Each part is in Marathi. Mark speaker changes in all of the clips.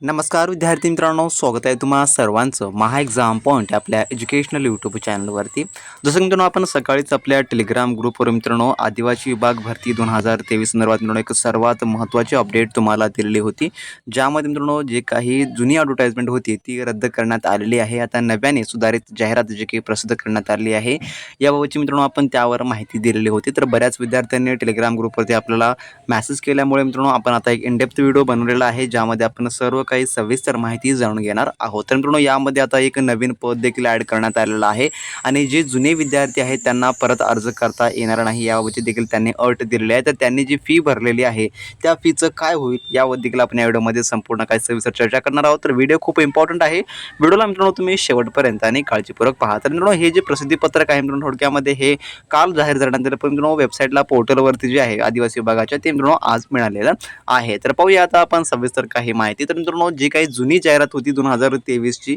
Speaker 1: नमस्कार विद्यार्थी मित्रांनो स्वागत आहे तुम्हा सर्वांचं महा एक्झाम पॉईंट आपल्या एज्युकेशनल यूट्यूब चॅनलवरती जसं की मित्रांनो आपण सकाळीच आपल्या टेलिग्राम ग्रुपवर मित्रांनो आदिवासी विभाग भरती दोन हजार तेवीस संदर्भात मित्रांनो एक सर्वात महत्त्वाची अपडेट तुम्हाला दिलेली होती. ज्यामध्ये मित्रांनो जे काही जुनी ॲडव्हर्टाईजमेंट होती ती रद्द करण्यात आलेली आहे. आता नव्याने सुधारित जाहिरात जे काही प्रसिद्ध करण्यात आली आहे याबाबतची मित्रांनो आपण त्यावर माहिती दिलेली होती. तर बऱ्याच विद्यार्थ्यांनी टेलिग्राम ग्रुपवरती आपल्याला मॅसेज केल्यामुळे मित्रांनो आपण आता एक इनडेप्थ व्हिडिओ बनवलेला आहे ज्यामध्ये आपण सर्व काही सविस्तर माहिती जाणून घेणार आहोत. तर मित्रांनो यामध्ये आता एक नवीन पद देखील ॲड करण्यात आलेलं आहे आणि जे जुने विद्यार्थी आहेत त्यांना परत अर्ज करता येणार नाही यावरती देखील त्यांनी अट दिलेली आहे. तर त्यांनी जी फी भरलेली आहे त्या फीचं काय होईल यावर देखील आपण या व्हिडिओमध्ये संपूर्ण काही सविस्तर चर्चा करणार आहोत. तर व्हिडिओ खूप इम्पॉर्टंट आहे. व्हिडिओला मित्रांनो तुम्ही शेवटपर्यंत आणि काळजीपूर्वक पहा. तर मित्रांनो हे जे प्रसिद्धीपत्रक आहे मित्रांनो थोडक्यामध्ये हे काल जाहीर झाल्यानंतर पण मित्रांनो वेबसाईटला पोर्टलवरती जे आहे आदिवासी विभागाच्या ते मित्रांनो आज मिळालेलं आहे. तर पाहूया आता आपण सविस्तर काही माहिती. तर मित्रांनो जी काही जुनी जाहिरात होती दोन हजार तेवीसची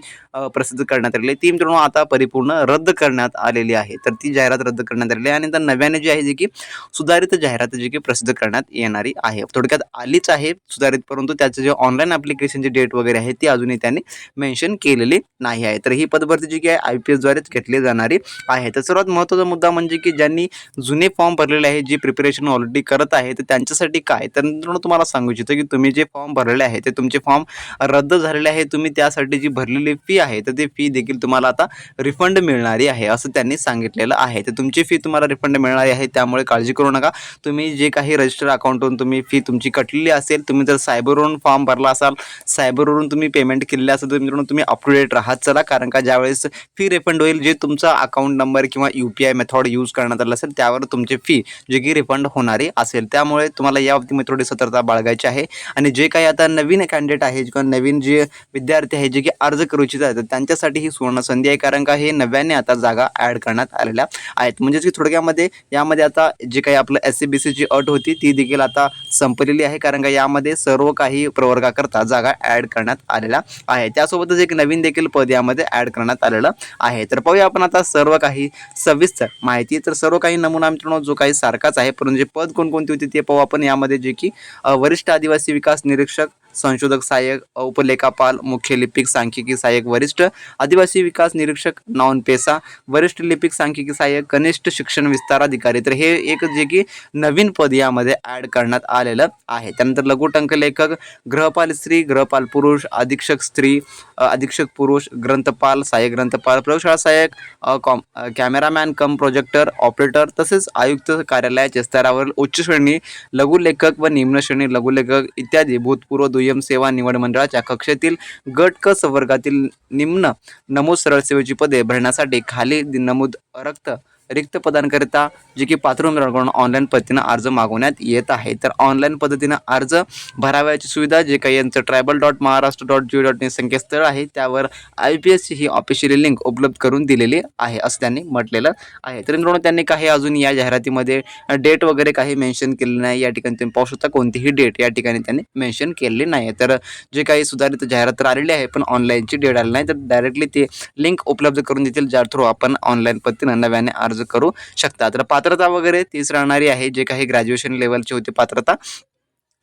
Speaker 1: प्रसिद्ध करण्यात आलेली ती मित्रांनो आता परिपूर्ण रद्द करण्यात आलेली आहे. तर ती जाहिरात रद्द करण्यात आलेली आहे आणि तर नव्याने जी आहे जी की सुधारित जाहिरात जी की प्रसिद्ध करण्यात येणारी आहे. थोडक्यात आलीच आहे सुधारित परंतु त्याचं जे ऑनलाईन ॲप्लिकेशनची डेट वगैरे आहे ती अजूनही त्यांनी मेन्शन केलेली नाही आहे. तर ही पदभरती जी की आहे आय पी एसद्वारेच घेतली जाणारी आहे. तर सर्वात महत्त्वाचा मुद्दा म्हणजे की ज्यांनी जुने फॉर्म भरलेले आहे जी प्रिपरेशन ऑलरेडी करत आहे तर त्यांच्यासाठी काय? तर मित्रांनो तुम्हाला सांगू इच्छितो की तुम्ही जे फॉर्म भरलेले आहे ते तुमचे फॉर्म रद्द झालेले आहे. तुम्ही त्यासाठी जी भरलेली फी आहे तर ती फी देखील तुम्हाला आता रिफंड मिळणारी आहे असं त्यांनी सांगितलेलं आहे. तर तुमची फी तुम्हाला रिफंड मिळणारी आहे त्यामुळे काळजी करू नका. तुम्ही जे काही रजिस्टर अकाउंटवरून तुम्ही फी तुमची कटलेली असेल तुम्ही जर सायबरवरून फॉर्म भरला असाल सायबरवरून तुम्ही पेमेंट केलेलं असेल तर मित्रांनो तुम्ही अप टू डेट राहत चला. कारण का ज्यावेळेस फी रिफंड होईल जे तुमचा अकाउंट नंबर किंवा U P I method use करण्यात आला असेल त्यावर तुमची फी जे की रिफंड होणारी असेल. त्यामुळे तुम्हाला या बाबतीमध्ये थोडी सतर्कता बाळगायची आहे. आणि जे काही आता नवीन कॅन्डिडेट आहे किंवा नवीन जे विद्यार्थी आहे जे की अर्ज करू इच्छित आहेत तर त्यांच्यासाठी ही सुवर्ण संधी आहे. कारण का हे नव्याने आता जागा ॲड करण्यात आलेल्या आहेत. म्हणजेच की थोडक्यामध्ये यामध्ये आता जे काही आपलं एस सी बी सीची अट होती ती देखील आता संपलेली आहे. कारण का यामध्ये सर्व काही प्रवर्गाकरता जागा ॲड करण्यात आलेल्या आहे त्यासोबतच एक नवीन देखील पद यामध्ये ॲड करण्यात आलेलं आहे. तर पाहूया आपण आता सर्व काही सविस्तर माहिती. तर सर्व काही नमुना मित्रांनो जो काही सारखाच आहे. परंतु जे पद कोणकोणती होती ते पाहू आपण. यामध्ये जे की वरिष्ठ आदिवासी विकास निरीक्षक संशोधक सहाय्यक उपलेखापाल मुख्य लिपिक सांख्यिकी सहाय्यक वरिष्ठ आदिवासी विकास निरीक्षक नॉन पेसा वरिष्ठ लिपिक सांख्यिकी सहाय्यक कनिष्ठ शिक्षण विस्तार अधिकारी. तर हे एक जे की नवीन पद यामध्ये ॲड करण्यात आलेलं आहे. त्यानंतर लघुटंक लेखक ग्रहपाल स्त्री ग्रहपाल पुरुष अधीक्षक स्त्री अधीक्षक पुरुष ग्रंथपाल सहाय्यक ग्रंथपाल प्रयोगशाळा सहाय्यक cum cameraman cum projector operator तसेच आयुक्त कार्यालयाच्या स्तरावर उच्च श्रेणी लघुलेखक व निम्न श्रेणी लघुलेखक इत्यादी. भूतपूर्व दुय्यम सेवा निवड मंडळाच्या कक्षेतील गट क संवर्गातील निम्न नमूद सरळसेवेची पदे भरण्यासाठी खाली नमूद रक्त रिक्त पदांकरिता जे की पात्र उमेदवारांकडून ऑनलाईन पद्धतीनं अर्ज मागवण्यात येत आहे. तर ऑनलाईन पद्धतीनं अर्ज भरावयाची सुविधा जे काही यांचं tribal dot Maharashtra dot G dot in संकेतस्थळ आहे. त्यावर आय पी एसची ही ऑफिशियली लिंक उपलब्ध करून दिलेली आहे असं त्यांनी म्हटलेलं आहे. तर मित्रांनो त्यांनी काही अजून या जाहिरातीमध्ये डेट वगैरे काही मेन्शन केलेली नाही या ठिकाणी तुम्ही पाहू शकता. कोणतीही डेट या ठिकाणी त्यांनी मेन्शन केलेली नाही आहे तर जे काही सुधारित जाहिरात तर आलेली आहे पण ऑनलाईनची डेट आली नाही. तर डायरेक्टली ते लिंक उपलब्ध करून देतील ज्या थ्रू आपण ऑनलाईन पद्धतीनं नव्याने अर्ज करू शकता. तर पात्रता वगैरे तीच राहणारी आहे जे काही ग्रॅज्युएशन लेवलची होती पात्रता.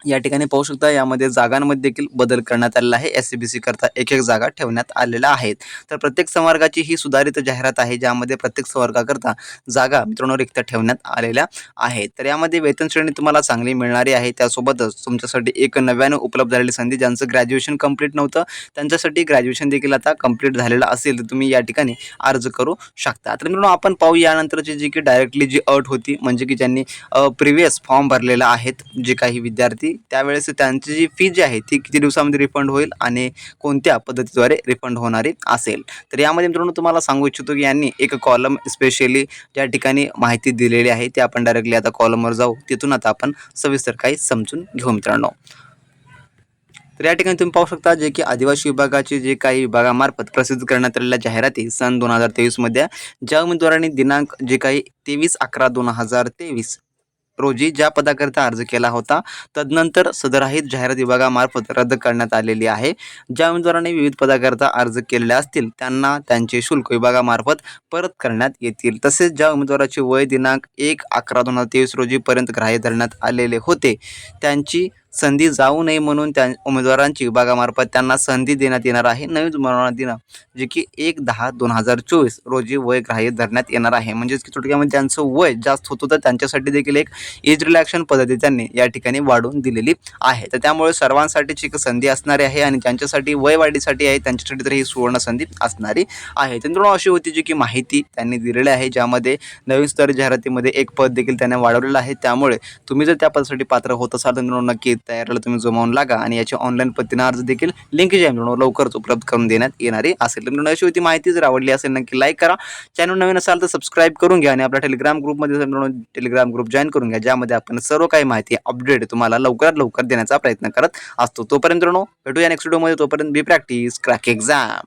Speaker 1: या ठिकाणी पाहू शकता यामध्ये जागांमध्ये देखील बदल करण्यात आलेला आहे. एस सी बी सी करता एक एक जागा ठेवण्यात आलेल्या आहेत. तर प्रत्येक संवर्गाची ही सुधारित जाहिरात आहे ज्यामध्ये प्रत्येक संवर्गाकरता जागा मित्रांनो रिक्त ठेवण्यात आलेल्या आहेत. तर यामध्ये वेतन श्रेणी तुम्हाला चांगली मिळणारी आहे. त्यासोबतच तुमच्यासाठी एक नव्यानं उपलब्ध झालेली संधी ज्यांचं ग्रॅज्युएशन कंप्लीट नव्हतं त्यांच्यासाठी ग्रॅज्युएशन देखील आता कंप्लीट झालेलं असेल तर तुम्ही या ठिकाणी अर्ज करू शकता. तर मित्रांनो आपण पाहू यानंतरची जी की डायरेक्टली जी अट होती म्हणजे की ज्यांनी प्रिव्हियस फॉर्म भरलेला आहेत जे काही विद्यार्थी त्यावेळेस त्यांची जी फी जी आहे ती किती दिवसामध्ये रिफंड होईल आणि कोणत्या पद्धतीद्वारे रिफंड होणारी असेल? तर यामध्ये मित्रांनो तुम्हाला सांगू इच्छितो की यांनी एक कॉलम स्पेशली ज्या ठिकाणी माहिती दिलेली आहे ते आपण डायरेक्टली आता कॉलमवर जाऊ. तिथून आता आपण सविस्तर काही समजून घेऊ मित्रांनो. तर या ठिकाणी तुम्ही पाहू शकता जे की आदिवासी विभागाचे जे काही विभागामार्फत प्रसिद्ध करण्यात आलेल्या जाहिराती सन दोन हजार तेवीसमध्ये ज्या उमेदवारांनी दिनांक जे काही तेवीस अकरा दोन हजार तेवीस रोजी ज्या पदाकरिता अर्ज केला होता तदनंतर सदराहित जाहिरात विभागामार्फत रद्द करण्यात आलेली आहे. ज्या उमेदवारांनी विविध पदाकरिता अर्ज केलेले असतील त्यांना त्यांचे शुल्क विभागामार्फत परत करण्यात येतील. तसेच ज्या उमेदवाराचे वय दिनांक एक अकरा दोन हजार तेवीस रोजीपर्यंत ग्राह्य धरण्यात आलेले होते त्यांची संधी जाऊ नये म्हणून त्या उमेदवारांची विभागामार्फत त्यांना संधी देण्यात येणार आहे. नवीन उमेदवारांना देणं जे की एक दहा दोन हजार चोवीस रोजी वय ग्राह्य धरण्यात येणार आहे. म्हणजेच की थोडक्यामध्ये त्यांचं वय जास्त होतं तर त्यांच्यासाठी देखील एक एज रिलॅक्शन पद्धती त्यांनी या ठिकाणी वाढवून दिलेली आहे. तर त्यामुळे सर्वांसाठीची एक संधी असणारी आहे आणि ज्यांच्यासाठी वय वाढीसाठी आहे त्यांच्यासाठी तर ही सुवर्ण संधी असणारी आहे. तर मित्रांनो अशी होती जी की माहिती त्यांनी दिलेली आहे ज्यामध्ये नवीन स्तर जाहिरातीमध्ये एक पद देखील त्यांनी वाढवलेलं आहे. त्यामुळे तुम्ही जर त्या पदासाठी पात्र होत असाल तर नक्की नक्की तयारीला तुम्ही जमावून लागा आणि याची ऑनलाईन पद्धतीने अर्ज देखील लिंक जी आहे लवकरच उपलब्ध करून देण्यात येणारी असेल. तर अशी होती माहिती. जर आवडली असेल नक्की लाईक करा. चॅनल नवीन असाल तर सबस्क्राईब करून घ्या आणि आपल्या टेलिग्राम ग्रुपमध्ये टेलिग्राम ग्रुप जॉईन करून घ्या ज्यामध्ये आपण सर्व काही माहिती अपडेट तुम्हाला लवकरात लवकर देण्याचा प्रयत्न करत असतो. तोपर्यंत भेटूया नेक्स्ट व्हिडिओमध्ये तोपर्यंत बी प्रॅक्टिस क्रॅक एक्झाम